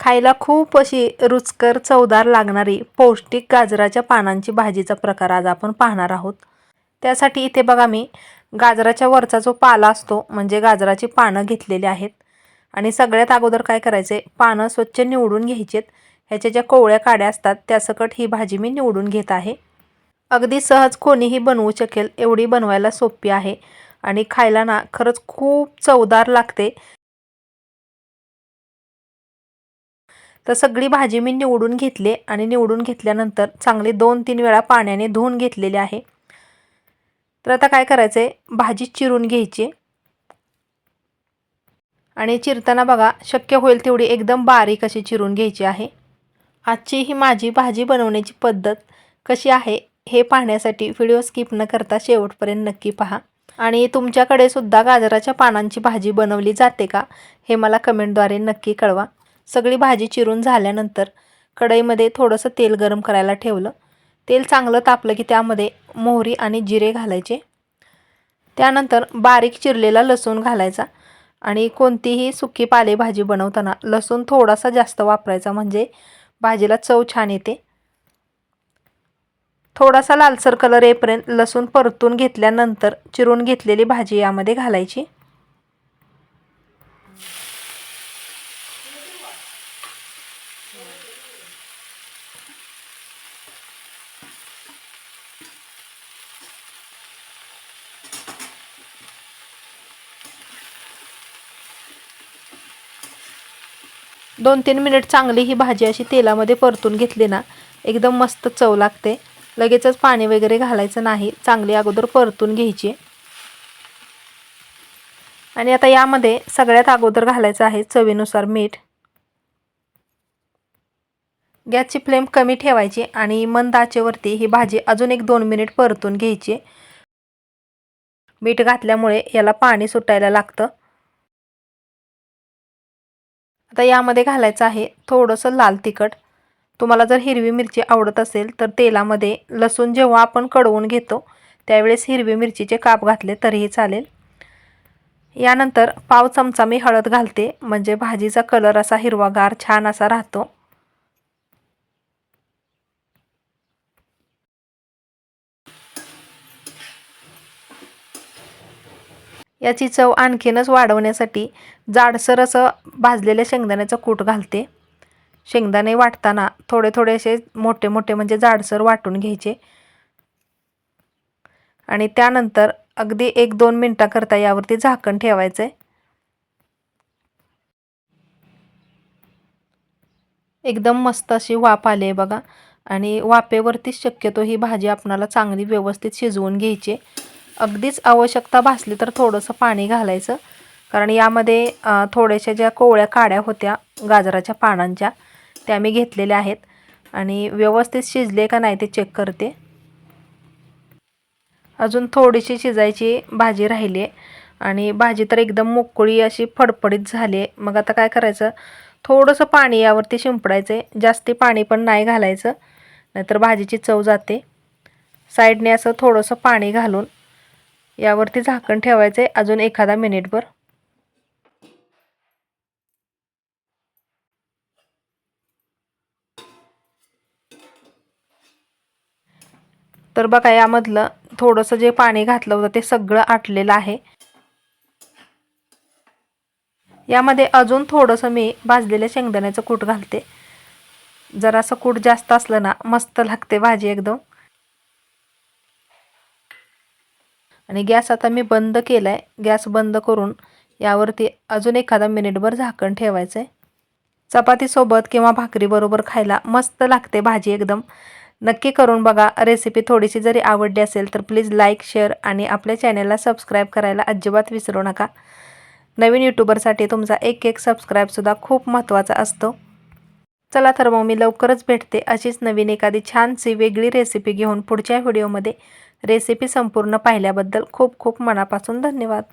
खायला खूप अशी रुचकर चवदार लागणारी पौष्टिक गाजराच्या पानांची भाजीचा प्रकार आज आपण पाहणार आहोत. त्यासाठी इथे बघा मी गाजराच्या वरचा जो पाला असतो म्हणजे गाजराची पानं घेतलेली आहेत. आणि सगळ्यात अगोदर काय करायचे पानं स्वच्छ निवडून घ्यायचेत. ह्याच्या ज्या कोवळ्या काड्या असतात त्यासकट ही भाजी मी निवडून घेत आहे. अगदी सहज कोणीही बनवू शकेल एवढी बनवायला सोपी आहे. आणि खायला ना खरंच खूप चवदार लागते. तर सगळी भाजी मी निवडून घेतली आणि निवडून घेतल्यानंतर चांगली दोन तीन वेळा पाण्याने धुवून घेतलेली आहे. तर आता काय करायचं आहे भाजी चिरून घ्यायची. आणि चिरताना बघा शक्य होईल तेवढी एकदम बारीक अशी चिरून घ्यायची आहे. आजची ही माझी भाजी बनवण्याची पद्धत कशी आहे हे पाहण्यासाठी व्हिडिओ स्किप न करता शेवटपर्यंत नक्की पहा. आणि तुमच्याकडे सुद्धा गाजराच्या पानांची भाजी बनवली जाते का हे मला कमेंटद्वारे नक्की कळवा. सगळी भाजी चिरून झाल्यानंतर कढईमध्ये थोडंसं तेल गरम करायला ठेवलं. तेल चांगलं तापलं की त्यामध्ये मोहरी आणि जिरे घालायचे. त्यानंतर बारीक चिरलेला लसूण घालायचा आणि कोणतीही सुकी पालेभाजी बनवताना लसूण थोडासा जास्त वापरायचा म्हणजे भाजीला चव छान येते. थोडासा लालसर कलर येईपर्यंत लसूण परतून घेतल्यानंतर चिरून घेतलेली भाजी यामध्ये घालायची. दोन तीन मिनिट चांगली ही भाजी अशी तेलामध्ये परतून घेतली ना एकदम मस्त चव लागते. लगेचच पाणी वगैरे घालायचं नाही चांगली अगोदर परतून घ्यायची. आणि आता यामध्ये सगळ्यात अगोदर घालायचं आहे चवीनुसार मीठ. गॅसची फ्लेम कमी ठेवायची आणि मंद आचेवरती ही भाजी अजून एक दोन मिनिट परतून घ्यायची. मीठ घातल्यामुळे याला पाणी सुटायला लागतं. आता यामध्ये घालायचं आहे थोडंसं लाल तिखट. तुम्हाला जर हिरवी मिरची आवडत असेल तर तेलामध्ये लसूण जेव्हा आपण कडवून घेतो त्यावेळेस हिरवी मिरचीचे काप घातले तरीही चालेल. यानंतर पाव चमचा मी हळद घालते म्हणजे भाजीचा कलर असा हिरवागार छान असा राहतो. याची चव आणखीनच वाढवण्यासाठी जाडसर असं भाजलेल्या शेंगदाण्याचं कूट घालते. शेंगदाणे वाटताना थोडे थोडे असे मोठे मोठे म्हणजे जाडसर वाटून घ्यायचे. आणि त्यानंतर अगदी एक दोन मिनटाकरता यावरती झाकण ठेवायचं आहे एकदम मस्त अशी वाफ आली आहे बघा. आणि वाफेवरतीच शक्यतो ही भाजी आपणाला चांगली व्यवस्थित शिजवून घ्यायची अगदीच आवश्यकता भासली तर थोडंसं पाणी घालायचं. कारण यामध्ये थोड्याशा ज्या कोवळ्या काड्या होत्या गाजराच्या पानांच्या त्या मी घेतलेल्या आहेत. आणि व्यवस्थित शिजले का नाही ते चेक करते. अजून थोडीशी शिजायची भाजी राहिली आहे. आणि भाजी तर एकदम मोकळी अशी फडफडीत झाली आहे. मग आता काय करायचं? थोडंसं पाणी यावरती शिंपडायचं आहे जास्ती पाणी पण नाही घालायचं. नाहीतर भाजीची चव जाते. साईडने असं थोडंसं पाणी घालून यावरती झाकण ठेवायचं आहे अजून एखादा मिनिटभर. तर बघा यामधलं थोडंसं जे पाणी घातलं होतं ते सगळं आटलेलं आहे. यामध्ये अजून थोडंसं मी भाजलेल्या शेंगदाण्याचं कूट घालते. जरासं कूट जास्त असलं ना मस्त लागते भाजी एकदम. आणि गॅस आता मी बंद केला आहे गॅस बंद करून यावरती अजून एखादा मिनिटभर झाकण ठेवायचं आहे चपातीसोबत किंवा भाकरीबरोबर खायला मस्त लागते भाजी एकदम. नक्की करून बघा. रेसिपी थोडीशी जरी आवडली असेल तर प्लीज लाईक शेअर आणि आपल्या चॅनलला सबस्क्राईब करायला अजिबात विसरू नका. नवीन यूट्यूबरसाठी तुमचा एक एक सबस्क्राईबसुद्धा खूप महत्त्वाचा असतो. चला तर मग मी लवकरच भेटते अशीच नवीन एखादी छानशी वेगळी रेसिपी घेऊन पुढच्या व्हिडिओमध्ये. रेसिपी संपूर्ण पाहिल्याबद्दल खूप खूप मनापासून धन्यवाद.